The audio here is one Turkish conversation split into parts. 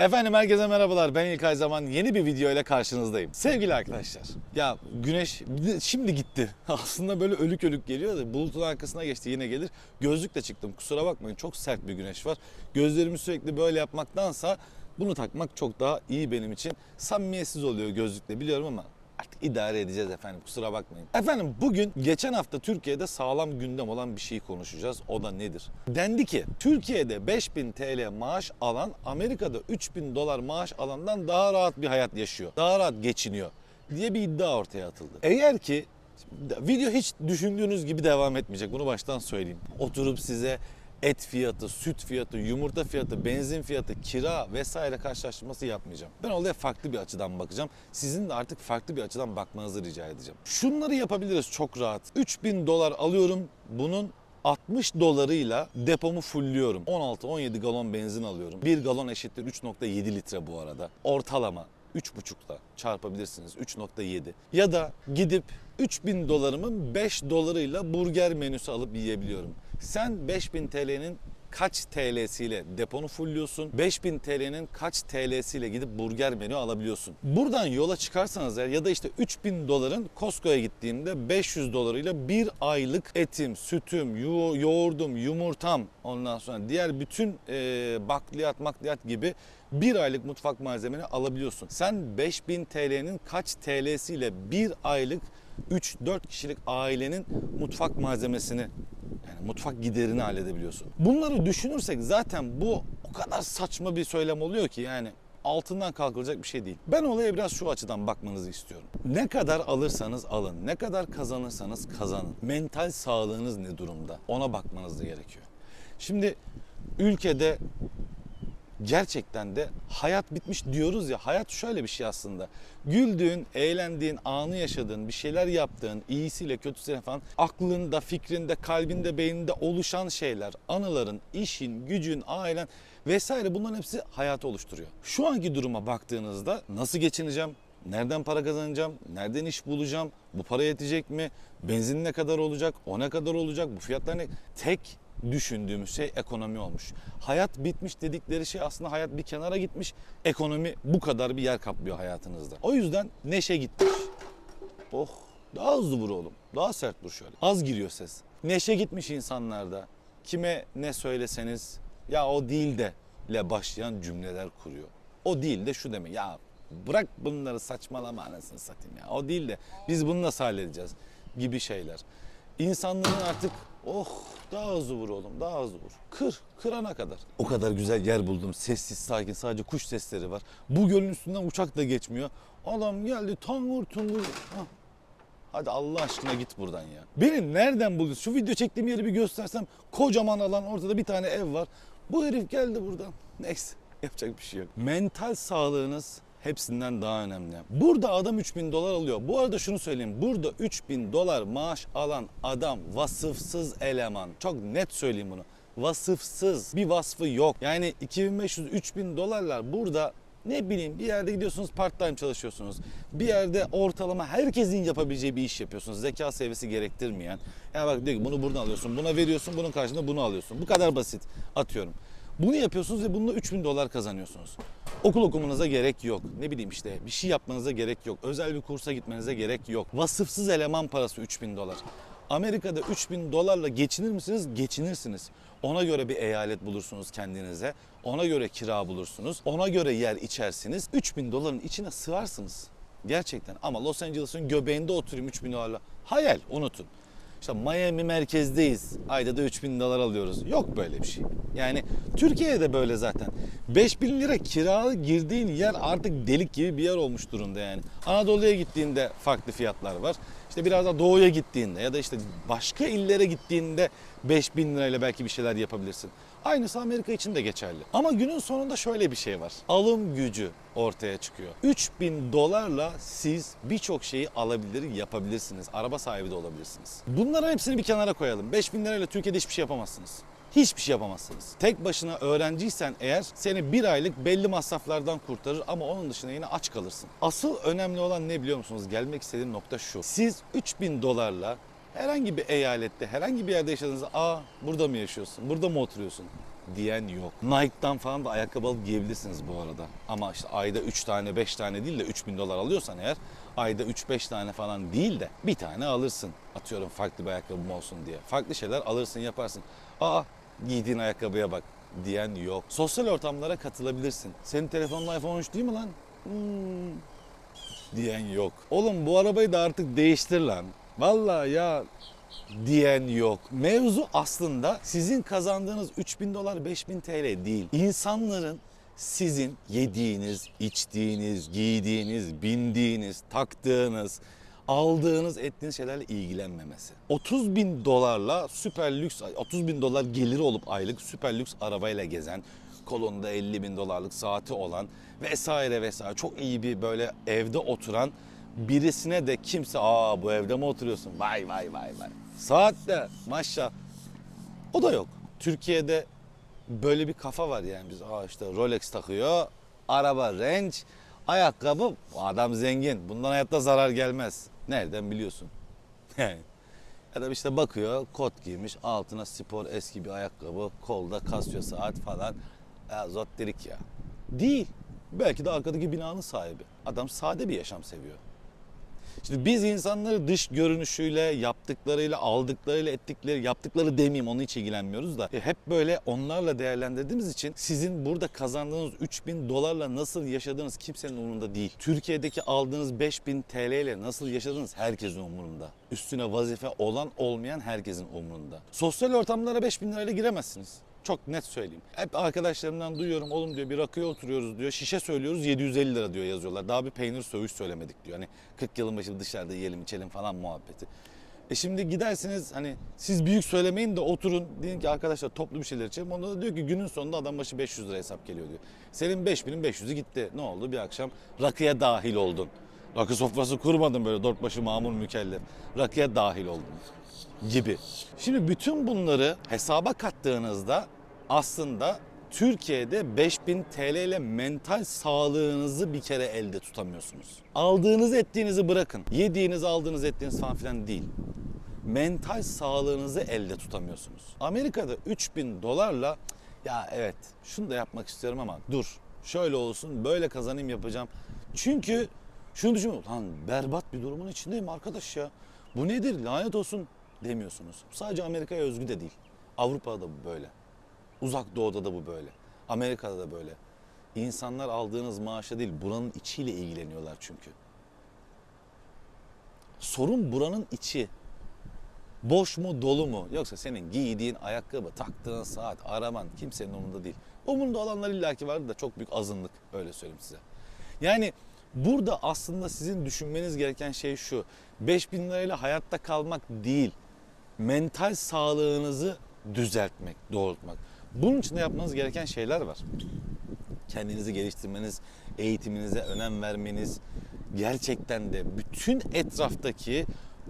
Efendim herkese merhabalar. Ben İlkay Zaman yeni bir video ile karşınızdayım. Sevgili arkadaşlar. Ya güneş şimdi gitti. Aslında böyle ölük ölük geliyor da bulutun arkasına geçti yine gelir. Gözlükle çıktım. Kusura bakmayın çok sert bir güneş var. Gözlerimi sürekli böyle yapmaktansa bunu takmak çok daha iyi benim için. Samimiyetsiz oluyor gözlükle biliyorum ama Artık idare edeceğiz efendim kusura bakmayın. Efendim bugün geçen hafta Türkiye'de sağlam gündem olan bir şeyi konuşacağız. O da nedir? Dendi ki Türkiye'de 5000 TL maaş alan Amerika'da 3000 dolar maaş alandan daha rahat bir hayat yaşıyor. Daha rahat geçiniyor diye bir iddia ortaya atıldı. Eğer ki video hiç düşündüğünüz gibi devam etmeyecek. Bunu baştan söyleyeyim. Oturup size et fiyatı, süt fiyatı, yumurta fiyatı, benzin fiyatı, kira vesaire karşılaştırması yapmayacağım. Ben olaya farklı bir açıdan bakacağım. Sizin de artık farklı bir açıdan bakmanızı rica edeceğim. Şunları yapabiliriz çok rahat. 3000 dolar alıyorum. Bunun 60 dolarıyla depomu fullliyorum. 16-17 galon benzin alıyorum. 1 galon eşittir 3.7 litre bu arada. Ortalama 3.5'la çarpabilirsiniz 3.7. Ya da gidip 3000 dolarımın 5 dolarıyla burger menüsü alıp yiyebiliyorum. Sen 5000 TL'nin kaç TL'siyle deponu fullliyorsun? 5000 TL'nin kaç TL'siyle gidip burger menü alabiliyorsun? Buradan yola çıkarsanız eğer ya da işte 3000 doların Costco'ya gittiğimde 500 dolarıyla bir aylık etim, sütüm, yo- yoğurdum, yumurtam ondan sonra diğer bütün e, bakliyat, makliyat gibi bir aylık mutfak malzemeni alabiliyorsun. Sen 5000 TL'nin kaç TL'siyle bir aylık 3-4 kişilik ailenin mutfak malzemesini yani mutfak giderini halledebiliyorsun. Bunları düşünürsek zaten bu o kadar saçma bir söylem oluyor ki yani altından kalkılacak bir şey değil. Ben olaya biraz şu açıdan bakmanızı istiyorum. Ne kadar alırsanız alın, ne kadar kazanırsanız kazanın. Mental sağlığınız ne durumda? Ona bakmanız da gerekiyor. Şimdi ülkede gerçekten de hayat bitmiş diyoruz ya hayat şöyle bir şey aslında. Güldüğün, eğlendiğin, anı yaşadığın, bir şeyler yaptığın, iyisiyle kötüsüyle falan aklında, fikrinde, kalbinde, beyninde oluşan şeyler, anıların, işin, gücün, ailen vesaire bunların hepsi hayatı oluşturuyor. Şu anki duruma baktığınızda nasıl geçineceğim? Nereden para kazanacağım? Nereden iş bulacağım? Bu para yetecek mi? Benzin ne kadar olacak? O ne kadar olacak? Bu fiyatlar ne? Tek düşündüğümüz şey ekonomi olmuş. Hayat bitmiş dedikleri şey aslında hayat bir kenara gitmiş. Ekonomi bu kadar bir yer kaplıyor hayatınızda. O yüzden neşe gitmiş. Oh daha hızlı vur oğlum. Daha sert vur şöyle. Az giriyor ses. Neşe gitmiş insanlarda. Kime ne söyleseniz ya o değil de ile başlayan cümleler kuruyor. O değil de şu demek ya bırak bunları saçmalama anasını satayım ya. O değil de biz bunu nasıl halledeceğiz gibi şeyler. İnsanların artık oh daha hızlı vur oğlum daha hızlı vur. Kır, kırana kadar. O kadar güzel yer buldum. Sessiz sakin sadece kuş sesleri var. Bu gölün üstünden uçak da geçmiyor. Adam geldi tangur tungur. Hah. Hadi Allah aşkına git buradan ya. Beni nereden buldun? Şu video çektiğim yeri bir göstersem kocaman alan ortada bir tane ev var. Bu herif geldi buradan. Neyse yapacak bir şey yok. Mental sağlığınız hepsinden daha önemli. Burada adam 3000 dolar alıyor. Bu arada şunu söyleyeyim. Burada 3000 dolar maaş alan adam vasıfsız eleman. Çok net söyleyeyim bunu. Vasıfsız. Bir vasfı yok. Yani 2500-3000 dolarlar burada ne bileyim bir yerde gidiyorsunuz part time çalışıyorsunuz. Bir yerde ortalama herkesin yapabileceği bir iş yapıyorsunuz. Zeka seviyesi gerektirmeyen. Yani bak diyor ki bunu buradan alıyorsun, buna veriyorsun, bunun karşılığında bunu alıyorsun. Bu kadar basit atıyorum. Bunu yapıyorsunuz ve bununla 3000 dolar kazanıyorsunuz. Okul okumanıza gerek yok. Ne bileyim işte bir şey yapmanıza gerek yok. Özel bir kursa gitmenize gerek yok. Vasıfsız eleman parası 3000 dolar. Amerika'da 3000 dolarla geçinir misiniz? Geçinirsiniz. Ona göre bir eyalet bulursunuz kendinize. Ona göre kira bulursunuz. Ona göre yer içersiniz. 3000 doların içine sığarsınız. Gerçekten. Ama Los Angeles'ın göbeğinde oturayım 3000 dolarla. Hayal unutun. İşte Miami merkezdeyiz. Ayda da 3000 dolar alıyoruz. Yok böyle bir şey. Yani Türkiye'de de böyle zaten. 5000 lira kira girdiğin yer artık delik gibi bir yer olmuş durumda yani. Anadolu'ya gittiğinde farklı fiyatlar var. İşte biraz da doğuya gittiğinde ya da işte başka illere gittiğinde 5000 lirayla belki bir şeyler yapabilirsin. Aynısı Amerika için de geçerli. Ama günün sonunda şöyle bir şey var. Alım gücü ortaya çıkıyor. 3000 dolarla siz birçok şeyi alabilir, yapabilirsiniz. Araba sahibi de olabilirsiniz. Bunların hepsini bir kenara koyalım. 5000 lirayla Türkiye'de hiçbir şey yapamazsınız. Hiçbir şey yapamazsınız. Tek başına öğrenciysen eğer seni bir aylık belli masraflardan kurtarır ama onun dışında yine aç kalırsın. Asıl önemli olan ne biliyor musunuz? Gelmek istediğim nokta şu. Siz 3000 dolarla herhangi bir eyalette, herhangi bir yerde yaşadığınızda aa burada mı yaşıyorsun, burada mı oturuyorsun diyen yok. Nike'dan falan da ayakkabı alıp giyebilirsiniz bu arada. Ama işte ayda 3 tane 5 tane değil de 3000 dolar alıyorsan eğer ayda 3-5 tane falan değil de bir tane alırsın. Atıyorum farklı bir ayakkabım olsun diye. Farklı şeyler alırsın yaparsın. Aa giydiğin ayakkabıya bak diyen yok. Sosyal ortamlara katılabilirsin. Senin telefonun iPhone 13 değil mi lan? Hmm, diyen yok. Oğlum bu arabayı da artık değiştir lan. Vallahi ya diyen yok. Mevzu aslında sizin kazandığınız 3000 dolar 5000 TL değil. İnsanların sizin yediğiniz, içtiğiniz, giydiğiniz, bindiğiniz, taktığınız, aldığınız, ettiğiniz şeylerle ilgilenmemesi. 30 bin dolarla süper lüks, 30 bin dolar geliri olup aylık süper lüks arabayla gezen, kolunda 50 bin dolarlık saati olan vesaire vesaire çok iyi bir böyle evde oturan birisine de kimse aa bu evde mi oturuyorsun vay vay vay vay. Saat de maşallah o da yok. Türkiye'de böyle bir kafa var yani biz aa işte Rolex takıyor, araba Range, ayakkabı adam zengin. Bundan hayatta zarar gelmez. Nereden biliyorsun? Da işte bakıyor kot giymiş altına spor eski bir ayakkabı kolda Casio saat falan ya zotterik ya. Değil. Belki de arkadaki binanın sahibi. Adam sade bir yaşam seviyor. Şimdi biz insanları dış görünüşüyle, yaptıklarıyla, aldıklarıyla, ettikleri, yaptıkları demeyeyim onu hiç ilgilenmiyoruz da e, hep böyle onlarla değerlendirdiğimiz için sizin burada kazandığınız 3000 dolarla nasıl yaşadığınız kimsenin umurunda değil. Türkiye'deki aldığınız 5000 TL ile nasıl yaşadığınız herkesin umurunda. Üstüne vazife olan olmayan herkesin umurunda. Sosyal ortamlara 5000 lirayla giremezsiniz. Çok net söyleyeyim. Hep arkadaşlarımdan duyuyorum oğlum diyor bir rakıya oturuyoruz diyor. Şişe söylüyoruz 750 lira diyor yazıyorlar. Daha bir peynir söğüş söylemedik diyor. Hani 40 yılın başı dışarıda yiyelim içelim falan muhabbeti. E şimdi gidersiniz hani siz büyük söylemeyin de oturun deyin ki arkadaşlar toplu bir şeyler içelim. Onda da diyor ki günün sonunda adam başı 500 lira hesap geliyor diyor. Senin 5000'in 500'ü gitti. Ne oldu? Bir akşam rakıya dahil oldun. Rakı sofrası kurmadın böyle dört başı mamur mükellef. Rakıya dahil oldun gibi. Şimdi bütün bunları hesaba kattığınızda aslında Türkiye'de 5000 TL ile mental sağlığınızı bir kere elde tutamıyorsunuz. Aldığınız ettiğinizi bırakın. Yediğiniz, aldığınız, ettiğiniz falan filan değil. Mental sağlığınızı elde tutamıyorsunuz. Amerika'da 3000 dolarla ya evet şunu da yapmak istiyorum ama dur şöyle olsun böyle kazanayım yapacağım. Çünkü şunu düşünüyorum lan berbat bir durumun içindeyim arkadaş ya. Bu nedir lanet olsun demiyorsunuz. Sadece Amerika'ya özgü de değil. Avrupa'da da bu böyle. Uzak doğuda da bu böyle. Amerika'da da böyle. İnsanlar aldığınız maaşa değil buranın içiyle ilgileniyorlar çünkü. Sorun buranın içi. Boş mu dolu mu yoksa senin giydiğin ayakkabı, taktığın saat, araban kimsenin umurunda değil. Umurunda olanlar illaki vardı da çok büyük azınlık öyle söyleyeyim size. Yani burada aslında sizin düşünmeniz gereken şey şu. 5000 lirayla hayatta kalmak değil. Mental sağlığınızı düzeltmek, doğrultmak. Bunun için de yapmanız gereken şeyler var. Kendinizi geliştirmeniz, eğitiminize önem vermeniz, gerçekten de bütün etraftaki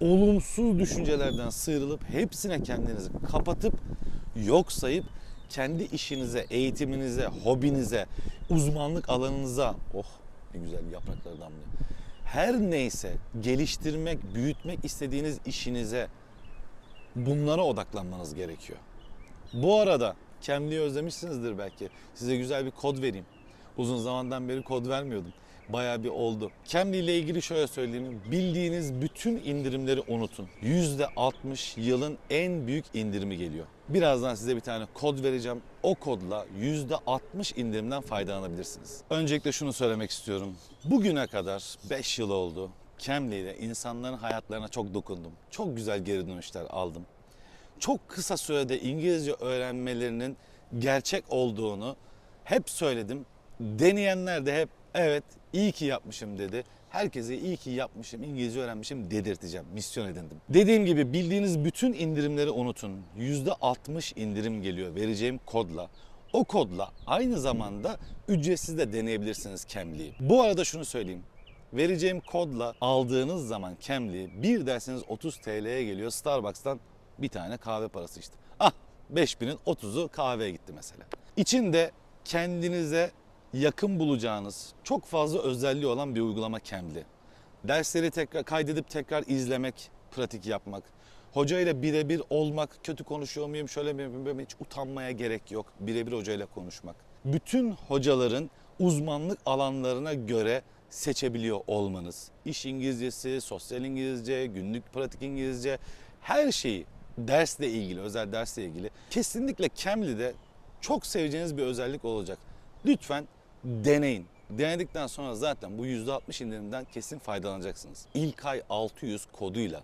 olumsuz düşüncelerden sıyrılıp hepsine kendinizi kapatıp yok sayıp kendi işinize, eğitiminize, hobinize, uzmanlık alanınıza oh ne güzel yaprakları damlıyor. Her neyse geliştirmek, büyütmek istediğiniz işinize bunlara odaklanmanız gerekiyor. Bu arada Cambly'i özlemişsinizdir belki. Size güzel bir kod vereyim. Uzun zamandan beri kod vermiyordum. Bayağı bir oldu. Cambly ile ilgili şöyle söyleyeyim. Bildiğiniz bütün indirimleri unutun. %60 yılın en büyük indirimi geliyor. Birazdan size bir tane kod vereceğim. O kodla %60 indirimden faydalanabilirsiniz. Öncelikle şunu söylemek istiyorum. Bugüne kadar 5 yıl oldu. Cambly ile insanların hayatlarına çok dokundum. Çok güzel geri dönüşler aldım çok kısa sürede İngilizce öğrenmelerinin gerçek olduğunu hep söyledim. Deneyenler de hep evet iyi ki yapmışım dedi. Herkese iyi ki yapmışım, İngilizce öğrenmişim dedirteceğim, misyon edindim. Dediğim gibi bildiğiniz bütün indirimleri unutun. %60 indirim geliyor vereceğim kodla. O kodla aynı zamanda ücretsiz de deneyebilirsiniz Cambly'i. Bu arada şunu söyleyeyim. Vereceğim kodla aldığınız zaman Cambly'i bir derseniz 30 TL'ye geliyor Starbucks'tan bir tane kahve parası işte. Ah 5000'in 30'u kahveye gitti mesela. İçinde kendinize yakın bulacağınız çok fazla özelliği olan bir uygulama Cambly. Dersleri tekrar kaydedip tekrar izlemek, pratik yapmak, Hoca ile birebir olmak, kötü konuşuyor muyum, şöyle mi mi? hiç utanmaya gerek yok. Birebir hocayla konuşmak. Bütün hocaların uzmanlık alanlarına göre seçebiliyor olmanız. İş İngilizcesi, sosyal İngilizce, günlük pratik İngilizce her şeyi dersle ilgili, özel dersle ilgili kesinlikle Cambly'de çok seveceğiniz bir özellik olacak. Lütfen deneyin. Denedikten sonra zaten bu %60 indirimden kesin faydalanacaksınız. İlk ay 600 koduyla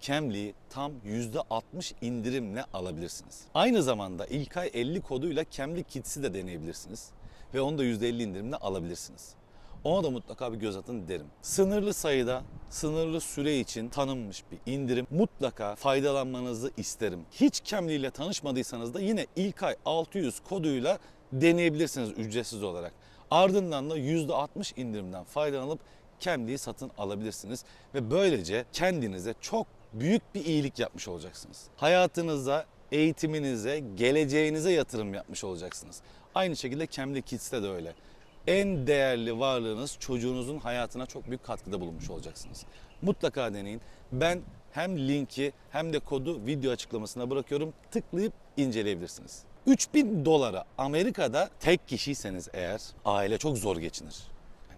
Cambly'i tam %60 indirimle alabilirsiniz. Aynı zamanda ilk ay 50 koduyla Cambly Kids'i de deneyebilirsiniz. Ve onu da %50 indirimle alabilirsiniz. Ona da mutlaka bir göz atın derim. Sınırlı sayıda, sınırlı süre için tanınmış bir indirim. Mutlaka faydalanmanızı isterim. Hiç Cambly ile tanışmadıysanız da yine ilk ay 600 koduyla deneyebilirsiniz ücretsiz olarak. Ardından da %60 indirimden faydalanıp Cambly'yi satın alabilirsiniz. Ve böylece kendinize çok büyük bir iyilik yapmış olacaksınız. Hayatınıza, eğitiminize, geleceğinize yatırım yapmış olacaksınız. Aynı şekilde Cambly Kids'te de öyle. En değerli varlığınız çocuğunuzun hayatına çok büyük katkıda bulunmuş olacaksınız. Mutlaka deneyin. Ben hem linki hem de kodu video açıklamasına bırakıyorum. Tıklayıp inceleyebilirsiniz. 3000 dolara Amerika'da tek kişiyseniz eğer aile çok zor geçinir.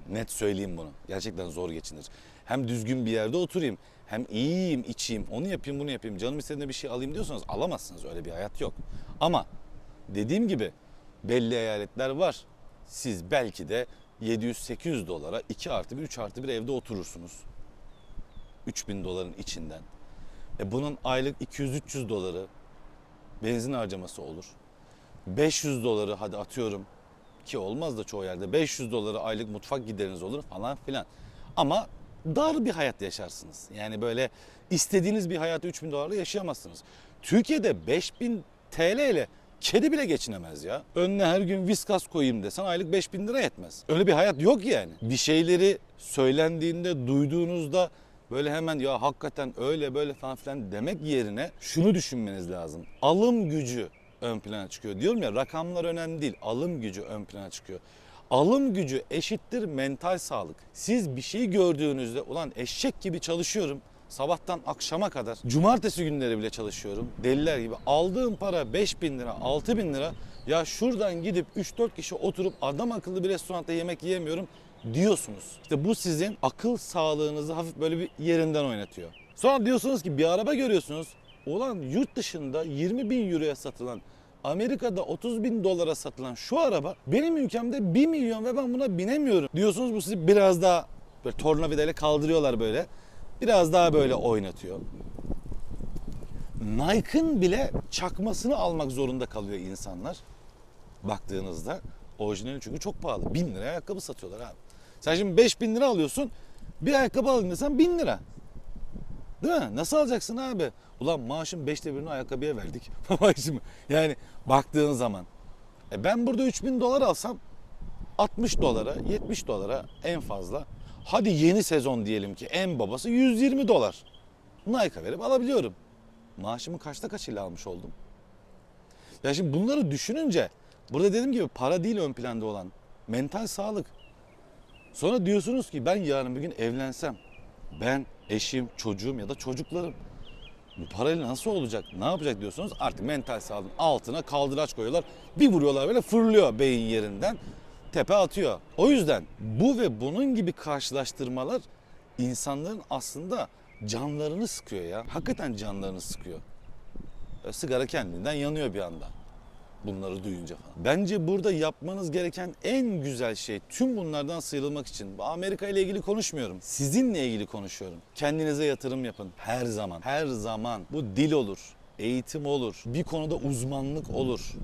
Net söyleyeyim bunu. Gerçekten zor geçinir. Hem düzgün bir yerde oturayım, hem iyiyim, içeyim, onu yapayım, bunu yapayım. Canım istediğinde bir şey alayım diyorsanız alamazsınız. Öyle bir hayat yok. Ama dediğim gibi belli eyaletler var. Siz belki de 700-800 dolara 2 artı 1, 3 artı 1 evde oturursunuz. 3000 doların içinden. E bunun aylık 200-300 doları benzin harcaması olur. 500 doları hadi atıyorum ki olmaz da çoğu yerde 500 doları aylık mutfak gideriniz olur falan filan. Ama dar bir hayat yaşarsınız. Yani böyle istediğiniz bir hayatı 3000 dolarla yaşayamazsınız. Türkiye'de 5000 TL ile kedi bile geçinemez ya. Önüne her gün viskas koyayım desen aylık 5000 lira yetmez. Öyle bir hayat yok yani. Bir şeyleri söylendiğinde, duyduğunuzda böyle hemen ya hakikaten öyle böyle falan filan demek yerine şunu düşünmeniz lazım. Alım gücü ön plana çıkıyor. Diyorum ya rakamlar önemli değil. Alım gücü ön plana çıkıyor. Alım gücü eşittir mental sağlık. Siz bir şey gördüğünüzde ulan eşek gibi çalışıyorum. Sabahtan akşama kadar cumartesi günleri bile çalışıyorum. Deliler gibi aldığım para 5 bin lira 6 bin lira. Ya şuradan gidip 3-4 kişi oturup adam akıllı bir restoranda yemek yiyemiyorum diyorsunuz. İşte bu sizin akıl sağlığınızı hafif böyle bir yerinden oynatıyor. Sonra diyorsunuz ki bir araba görüyorsunuz. Ulan yurt dışında 20 bin euroya satılan Amerika'da 30 bin dolara satılan şu araba benim ülkemde 1 milyon ve ben buna binemiyorum. Diyorsunuz bu sizi biraz daha böyle tornavidayla kaldırıyorlar böyle. Biraz daha böyle oynatıyor. Nike'ın bile çakmasını almak zorunda kalıyor insanlar. Baktığınızda orijinali çünkü çok pahalı. 1000 liraya ayakkabı satıyorlar abi. Sen şimdi 5000 lira alıyorsun. Bir ayakkabı alayım desen 1000 lira. Değil mi? Nasıl alacaksın abi? Ulan maaşın beşte birini ayakkabıya verdik. Yani baktığın zaman. E ben burada 3000 dolar alsam 60 dolara, 70 dolara en fazla. Hadi yeni sezon diyelim ki en babası 120 dolar. Nike'a verip alabiliyorum. Maaşımı kaçta kaçıyla almış oldum? Ya şimdi bunları düşününce burada dediğim gibi para değil ön planda olan. Mental sağlık. Sonra diyorsunuz ki ben yarın bir gün evlensem ben, eşim, çocuğum ya da çocuklarım bu parayla nasıl olacak? Ne yapacak diyorsunuz? Artık mental sağlığın altına kaldıraç koyuyorlar. Bir vuruyorlar böyle fırlıyor beyin yerinden. Tepe atıyor. O yüzden bu ve bunun gibi karşılaştırmalar insanların aslında canlarını sıkıyor ya. Hakikaten canlarını sıkıyor. Böyle sigara kendinden yanıyor bir anda bunları duyunca falan. Bence burada yapmanız gereken en güzel şey tüm bunlardan sıyrılmak için. Amerika ile ilgili konuşmuyorum. Sizinle ilgili konuşuyorum. Kendinize yatırım yapın. Her zaman. Her zaman. Bu dil olur. Eğitim olur. Bir konuda uzmanlık olur.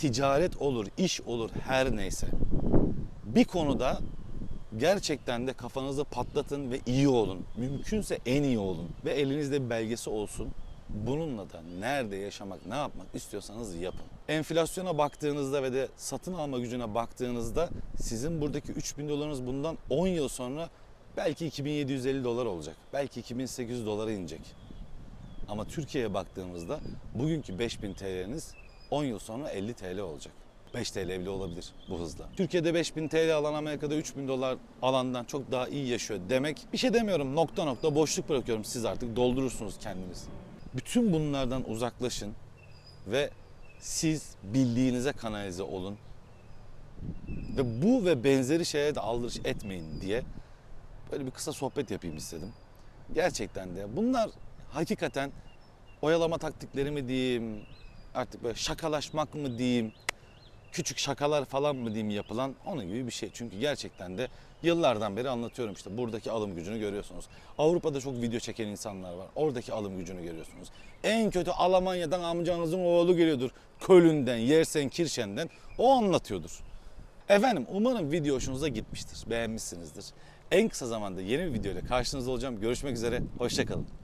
Ticaret olur. iş olur. Her neyse. Bir konuda gerçekten de kafanızı patlatın ve iyi olun. Mümkünse en iyi olun. Ve elinizde bir belgesi olsun. Bununla da nerede yaşamak, ne yapmak istiyorsanız yapın. Enflasyona baktığınızda ve de satın alma gücüne baktığınızda sizin buradaki 3000 dolarınız bundan 10 yıl sonra belki 2750 dolar olacak. Belki 2800 dolara inecek. Ama Türkiye'ye baktığımızda bugünkü 5000 TL'niz 10 yıl sonra 50 TL olacak. 5 TL bile olabilir bu hızla. Türkiye'de 5000 TL alan Amerika'da 3000 dolar alandan çok daha iyi yaşıyor demek bir şey demiyorum. Nokta nokta boşluk bırakıyorum. Siz artık doldurursunuz kendiniz. Bütün bunlardan uzaklaşın ve siz bildiğinize kanalize olun. Ve bu ve benzeri şeye de aldırış etmeyin diye böyle bir kısa sohbet yapayım istedim. Gerçekten de bunlar hakikaten oyalama taktikleri mi diyeyim, artık böyle şakalaşmak mı diyeyim, küçük şakalar falan mı diyeyim yapılan onun gibi bir şey. Çünkü gerçekten de yıllardan beri anlatıyorum işte buradaki alım gücünü görüyorsunuz. Avrupa'da çok video çeken insanlar var. Oradaki alım gücünü görüyorsunuz. En kötü Almanya'dan amcanızın oğlu geliyordur. Köln'den, Yersen, Kirşen'den. O anlatıyordur. Efendim umarım video hoşunuza gitmiştir. Beğenmişsinizdir. En kısa zamanda yeni bir video karşınızda olacağım. Görüşmek üzere. Hoşçakalın.